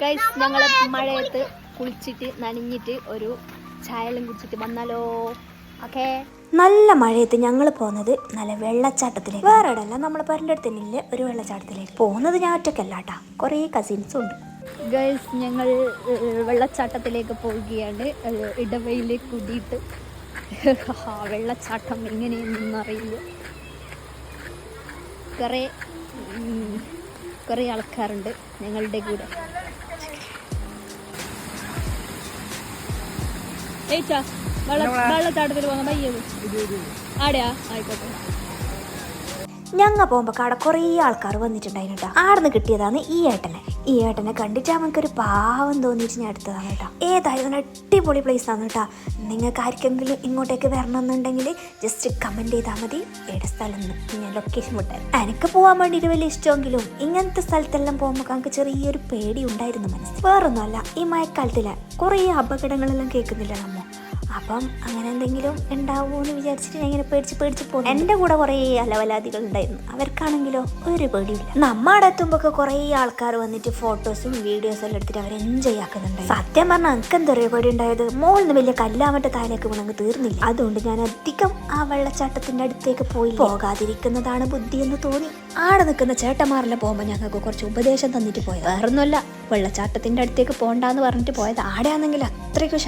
Guys ഞങ്ങൾ മഴയത്ത് കുളിച്ചിട്ട് നനഞ്ഞിട്ട് ഒരു ചായലും കുടിച്ചിട്ട് വന്നാലോ? ഓക്കെ? നല്ല മഴയത്ത് ഞങ്ങൾ പോകുന്നത് നല്ല വെള്ളച്ചാട്ടത്തിലേക്ക്. വേറെ ഇടല്ല നമ്മൾ പറഞ്ഞ അടുത്ത് തന്നെയില്ലേ ഒരു വെള്ളച്ചാട്ടത്തിലേക്ക് പോകുന്നത്. ഞാൻ ഒറ്റയ്ക്കല്ല കേട്ടാ. കുറേ കസിൻസും ഉണ്ട്. ഗേൾസ് ഞങ്ങൾ വെള്ളച്ചാട്ടത്തിലേക്ക് പോവുകയാണ്. ഇടവയിലെ ഇടവയിൽ കുടിയിട്ട്. ആ വെള്ളച്ചാട്ടം എങ്ങനെയെന്നറിയില്ല കുറേ കുറേ ആൾക്കാരുണ്ട് ഞങ്ങളുടെ കൂടെ. ഏച്ചാ വെള്ളത്താട്ടത്തിൽ പോകുന്ന പയ്യത് ആടെയാ? ആയിക്കോട്ടെ. ഞങ്ങ പോകുമ്പോൾ കട കുറേ ആൾക്കാർ വന്നിട്ടുണ്ടായിരുന്നു കേട്ടോ ആടുന്ന് കിട്ടിയതാണ് ഈ ഏട്ടനെ. ഈ ഏട്ടനെ കണ്ടിട്ട് അവനക്കൊരു പാവം തോന്നിയിട്ട് ഞാൻ എടുത്തതാണ് കേട്ടോ. ഏതായാലും അടിപൊളി പ്ലേസ് ആണ് കേട്ടോ നിങ്ങൾക്ക് ആർക്കെങ്കിലും ഇങ്ങോട്ടേക്ക് വരണമെന്നുണ്ടെങ്കിൽ ജസ്റ്റ് കമന്റ് ചെയ്താൽ മതി. ഏടെ സ്ഥലം ഞാൻ ലൊക്കേഷൻ വിട്ടാൽ എനിക്ക് പോകാൻ വേണ്ടിയിട്ട് വലിയ ഇഷ്ടമെങ്കിലും ഇങ്ങനത്തെ സ്ഥലത്തെല്ലാം പോകുമ്പോൾ നമുക്ക് ചെറിയൊരു പേടി ഉണ്ടായിരുന്നു മനസ്സിൽ. വേറൊന്നുമല്ല ഈ മഴക്കാലത്തിലെ കുറേ അപകടങ്ങളെല്ലാം കേൾക്കുന്നില്ല നമ്മ അപ്പം അങ്ങനെ എന്തെങ്കിലും ഉണ്ടാവുമോ എന്ന് വിചാരിച്ചിട്ട് ഞാൻ ഇങ്ങനെ പേടിച്ച് പേടിച്ച് പോകും എന്റെ കൂടെ കുറേ അലവലാദികൾ ഉണ്ടായിരുന്നു. അവർക്കാണെങ്കിലോ ഒരു പേടിയില്ല നമ്മുടെ എത്തുമ്പോൾ കുറേ ആൾക്കാർ വന്നിട്ട് ഫോട്ടോസും വീഡിയോസും എല്ലാം എടുത്തിട്ട് അവർ എൻജോയ് ആക്കുന്നുണ്ട് സത്യം പറഞ്ഞാൽ എനിക്ക് എന്തൊരു പേടി ഉണ്ടായത്? മോളിന്ന് വലിയ കല്ലാമറ്റ താലേക്ക് വീണങ്ങ് തീർന്നില്ല. അതുകൊണ്ട് ഞാൻ അധികം ആ വെള്ളച്ചാട്ടത്തിന്റെ അടുത്തേക്ക് പോയി പോകാതിരിക്കുന്നതാണ് ബുദ്ധി എന്ന് തോന്നി. ആടെ നിൽക്കുന്ന ചേട്ടന്മാരെല്ലാം പോകുമ്പോൾ ഞങ്ങൾക്ക് കുറച്ച് ഉപദേശം തന്നിട്ട് പോയത്. വേറൊന്നുമല്ല വെള്ളച്ചാട്ടത്തിന്റെ അടുത്തേക്ക് പോകണ്ടെന്ന് പറഞ്ഞിട്ട് പോയത്. ആടെയാണെങ്കിൽ അത്രയ്ക്കും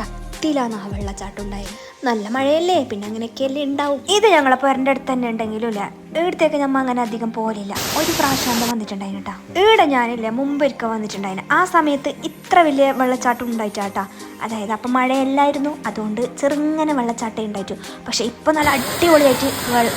ശക്തിയിലാണ് ആ വെള്ളച്ചാട്ടം ഉണ്ടായത് നല്ല മഴയല്ലേ പിന്നെ അങ്ങനെയൊക്കെയല്ലേ ഉണ്ടാവും. ഇത് ഞങ്ങളെ പേരന്റെ അടുത്ത് തന്നെ ഉണ്ടെങ്കിലും ഇല്ല. ഇവിടത്തേക്ക് നമ്മ അങ്ങനെ അധികം പോലില്ല ഒരു പ്രാവശ്യം അന്ന് വന്നിട്ടുണ്ടായിരുന്നു കേട്ടോ ഈടെ ഞാനില്ല മുമ്പൊരിക്കൽ വന്നിട്ടുണ്ടായിന്. ആ സമയത്ത് ഇത്ര വലിയ വെള്ളച്ചാട്ടം ഉണ്ടായിട്ടാട്ടാ അതായത് അപ്പം മഴയല്ലായിരുന്നു അതുകൊണ്ട് ചെറുങ്ങനെ വെള്ളച്ചാട്ടം ഉണ്ടായിട്ടു. പക്ഷേ ഇപ്പം നല്ല അടിപൊളിയായിട്ട്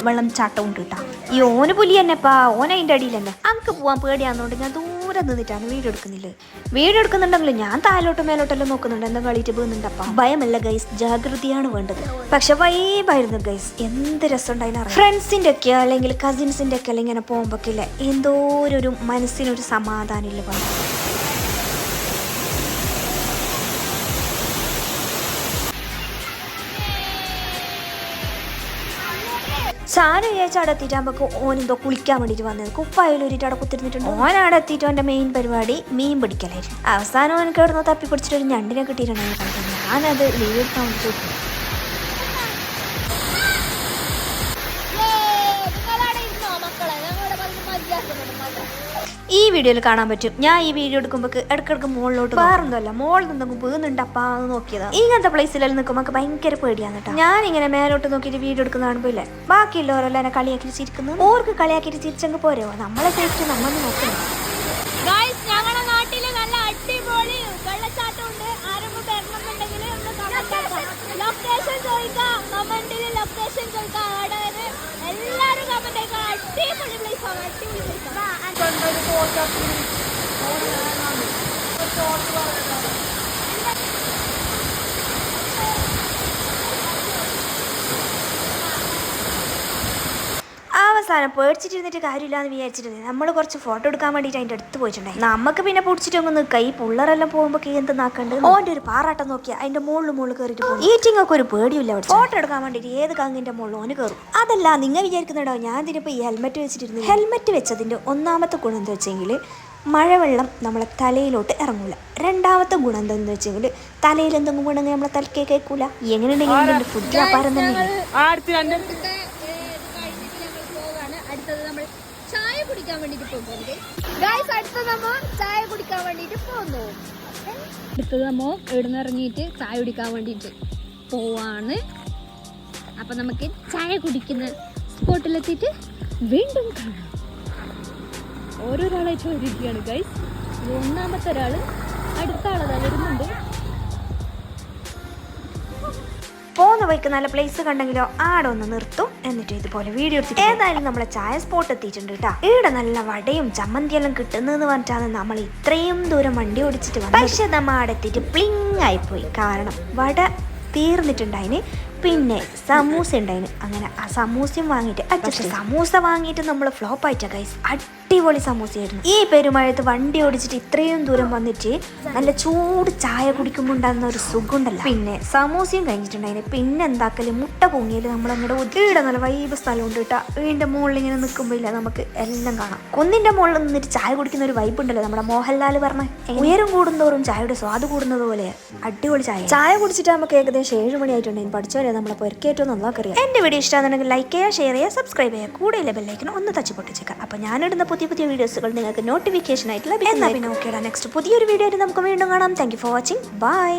വെള്ളം ചാട്ടം ഉണ്ട് കേട്ടോ ഈ ഓന് പുലി തന്നെപ്പാ ഓന അതിന്റെ അടിയിൽ തന്നെ അങ്ക് പോവാൻ പേടിയാന്നുകൊണ്ട് ഞാൻ ദൂരെ നിന്നിട്ടാണ് വീഡിയോ എടുക്കുന്നില്ല? വീഡിയോ എടുക്കുന്നുണ്ടെങ്കിലും ഞാൻ താഴോട്ടും മേലോട്ടെല്ലാം നോക്കുന്നുണ്ട്. എന്താ കളിയിട്ട് പോകുന്നുണ്ടപ്പാ ഭയമല്ല ഗൈസ് ജാഗ്രതയാണ് വേണ്ടത്. പക്ഷെ വൈബായിരുന്നു ഗൈസ് എന്ത് രസമുണ്ടായിരുന്നു ഫ്രണ്ട്സിന്റെ ഒക്കെ അല്ലെങ്കിൽ കസിൻസിന്റെ ഒക്കെ അല്ലെങ്കിൽ ഇങ്ങനെ പോകുമ്പോഴൊക്കെ എന്തോ ഒരു മനസ്സിനൊരു സമാധാനം ഇല്ല സാധനം വിചാരിച്ച അവിടെ എത്തിയിട്ട് നമുക്ക് ഓൻ എന്തോ കുളിക്കാൻ വേണ്ടിയിട്ട് വന്നത്. കുപ്പായിലൂരിട്ട് അവിടെ കുത്തിരുന്നിട്ടുണ്ട്. ഓൻ അവിടെ എത്തിയിട്ട് അവന്റെ മെയിൻ പരിപാടി മീൻ പിടിക്കലായിരുന്നു. അവസാനം ഓനക്ക് അവിടെ നിന്ന് തപ്പി പിടിച്ചിട്ട് ഒരു ഞണ്ടിനെ കിട്ടിയിട്ടുണ്ടെങ്കിൽ ഞാനത് ലീവ് എടുക്കാൻ വേണ്ടി ഈ വീഡിയോയിൽ കാണാൻ പറ്റും. ഞാൻ ഈ വീഡിയോ എടുക്കുമ്പോൾ ഇടക്കിടക്ക് മുകളിലോട്ട് വേറൊന്നുമല്ല മുകളിൽ നിന്നെങ്കിലും വീണുണ്ടപ്പാ എന്ന് നോക്കിയതാ. ഇങ്ങനത്തെ പ്ലേസിലെല്ലാം നിൽക്കുമ്പോൾ ഭയങ്കര പേടിയാണ് കേട്ടോ. ഞാൻ ഇങ്ങനെ മേലോട്ട് നോക്കിയിട്ട് വീഡിയോ എടുക്കുന്ന കാണുമ്പോൾ ഇല്ലേ? ബാക്കിയുള്ളവരെല്ലാം എന്നെ കളിയാക്കി ചിരിക്കുന്നു. ഓർക്ക് കളിയാക്കിയിട്ട് ചിരിച്ചങ്ങ് പോരോ. നമ്മളെ സേഫ്റ്റി നമ്മൾ നോക്കണം. ഞങ്ങളുടെ നാട്ടിൽ നല്ല അടിപൊളി വെള്ളച്ചാട്ടം ഉണ്ട് ആരെങ്കിലും വരണമെന്നുണ്ടെങ്കിൽ ലൊക്കേഷൻ ചോദിക്കാം. കമന്റിൽ ലൊക്കേഷൻ ചോദിക്കാം. അടിപൊളി. പ്ലേസ് ആണ് അടിപൊളി പ്ലേസ് അവസാനം പേടിച്ചിട്ടിരുന്നിട്ട് കാര്യമില്ല എന്ന് വിചാരിച്ചിരുന്നത് നമ്മൾ കുറച്ച് ഫോട്ടോ എടുക്കാൻ വേണ്ടിയിട്ട് അതിന്റെ അടുത്ത് പോയിട്ടുണ്ടായി. നമുക്ക് പിന്നെ പൊടിച്ചിട്ട് ഒന്ന് നിൽക്കുക ഈ പിള്ളേരെല്ലാം പോകുമ്പോൾ എന്ത് നാക്കണ്ട്? ഓന്റെ ഒരു പാറാട്ടം നോക്കിയാൽ അതിന്റെ മുകളിൽ മുകളിൽ കയറിയിട്ട് പോകും ഈറ്റിംഗ് ഒക്കെ ഒരു പേടിയില്ല അവിടെ ഫോട്ടോ എടുക്കാൻ വേണ്ടിയിട്ട് ഏത് കങ്ങിന്റെ മുകളിൽ ഓന് കയറും അതല്ല നിങ്ങൾ വിചാരിക്കുന്നുണ്ടോ ഞാൻ ഇതിനിപ്പോൾ ഈ ഹെൽമെറ്റ് വെച്ചിട്ടിരുന്നു ഹെൽമെറ്റ് വെച്ചതിന്റെ ഒന്നാമത്തെ ഗുണം എന്താ വെച്ചെങ്കിൽ മഴവെള്ളം നമ്മളെ തലയിലോട്ട് ഇറങ്ങൂല. രണ്ടാമത്തെ ഗുണം എന്താന്ന് വെച്ചെങ്കിൽ തലയിൽ എന്തെങ്കിലും ഗുണം നമ്മളെ തലക്കേ കേൾക്കൂല എങ്ങനെയുണ്ടെങ്കിലും ഫുഡ് വ്യാപാരം തന്നെ അടുത്തത് നമ്മൾ ചായ കുടിക്കാൻ വേണ്ടിട്ട് പോകുന്നത്. ഗായ്സ് അടുത്ത നമ്മ ചായ കുടിക്കാൻ വേണ്ടിട്ട് പോകുന്നു. അടുത്തത് നമ്മ ഇവിടുന്ന് ഇറങ്ങിയിട്ട് ചായ കുടിക്കാൻ വേണ്ടിട്ട് പോവാണ്. അപ്പൊ നമുക്ക് ചായ കുടിക്കുന്ന സ്പോട്ടിലെത്തിയിട്ട് വീണ്ടും കാണാം. ഓരോരാളായിട്ട് ഒരുക്കുകയാണ് ഗൈസ് ഒന്നാമത്തെ ഒരാൾ അടുത്ത ആളതാ വരുന്നുണ്ട് പോകുന്ന വഴിക്ക് നല്ല പ്ലേസ് കണ്ടെങ്കിലോ ആടെ ഒന്ന് നിർത്തും. എന്നിട്ട് ഇതുപോലെ വീഡിയോ എടുത്തിട്ട് ഏതായാലും നമ്മളെ ചായ സ്പോട്ട് എത്തിയിട്ടുണ്ട് കേട്ടോ ഇവിടെ നല്ല വടയും ചമ്മന്തിയെല്ലാം കിട്ടുന്നതെന്ന് പറഞ്ഞിട്ടാണ് നമ്മൾ ഇത്രയും ദൂരം വണ്ടി ഓടിച്ചിട്ട് വന്നത്. പക്ഷെ നമ്മൾ ആടെ എത്തിയിട്ട് പ്ലിങ് ആയിപ്പോയി. കാരണം വട തീർന്നിട്ടുണ്ടായിന്. പിന്നെ സമൂസ ഉണ്ടായിന്. അങ്ങനെ ആ സമൂസയും വാങ്ങിയിട്ട് സമൂസ വാങ്ങിയിട്ട് നമ്മൾ ഫ്ലോപ്പ് ആയിട്ടാ ഗൈസ് അടിപൊളി സമൂസയായിരുന്നു. ഈ പെരുമഴത്ത് വണ്ടി ഓടിച്ചിട്ട് ഇത്രയും ദൂരം വന്നിട്ട് നല്ല ചൂട് ചായ കുടിക്കുമ്പോൾ ഉണ്ടാകുന്ന ഒരു സുഖമുണ്ടല്ലോ. പിന്നെ സമൂസയും കഴിഞ്ഞിട്ടുണ്ടായിരുന്നു പിന്നെ എന്താക്കൽ? മുട്ട പൊങ്ങിയത് നമ്മൾ അങ്ങോട്ട് ഒത്തിരിയുടെ നല്ല വൈബ് സ്ഥലം ഉണ്ട് കേട്ടോ. വീടിന്റെ മുകളിൽ ഇങ്ങനെ നിൽക്കുമ്പോൾ ഇല്ല നമുക്ക് എല്ലാം കാണാം. കുന്നിന്റെ മുകളിൽ നിന്നിട്ട് ചായ കുടിക്കുന്ന ഒരു വൈബ് ഉണ്ടല്ലോ നമ്മുടെ മോഹൻലാൽ പറഞ്ഞ. ഉയരം കൂടുന്തോറും ചായയുടെ സ്വാദ് കൂടുന്നത് പോലെ അടിപൊളി ചായ. ചായ കുടിച്ചിട്ട് നമുക്ക് ഏകദേശം ഏഴ് മണി ആയിട്ടുണ്ടെങ്കിൽ പഠിച്ചവരെ നമ്മളെ പൊരുക്കേറ്റവും നന്നാക്കറിയാം എന്റെ വീഡിയോ ഇഷ്ടമാണെന്നുണ്ടെങ്കിൽ ലൈക്ക് ചെയ്യുക ഷെയർ ചെയ്യുക സബ്സ്ക്രൈബ് ചെയ്യുക. കൂടെ ബെല്ലൈക്കൻ ഒന്ന് തച്ച് പൊട്ടിച്ചേക്കാം അപ്പോൾ ഞാനിടുന്ന പുതിയ പുതിയ പുതിയ വീഡിയോസുകൾ നിങ്ങൾക്ക് നോട്ടിഫിക്കേഷൻ ആയിട്ട് ലഭിക്കും എന്നാൽ പിന്നെ നെക്സ്റ്റ് പുതിയൊരു വീഡിയോ ആയിട്ട് നമുക്ക് വീണ്ടും കാണാം. Thank for watching bye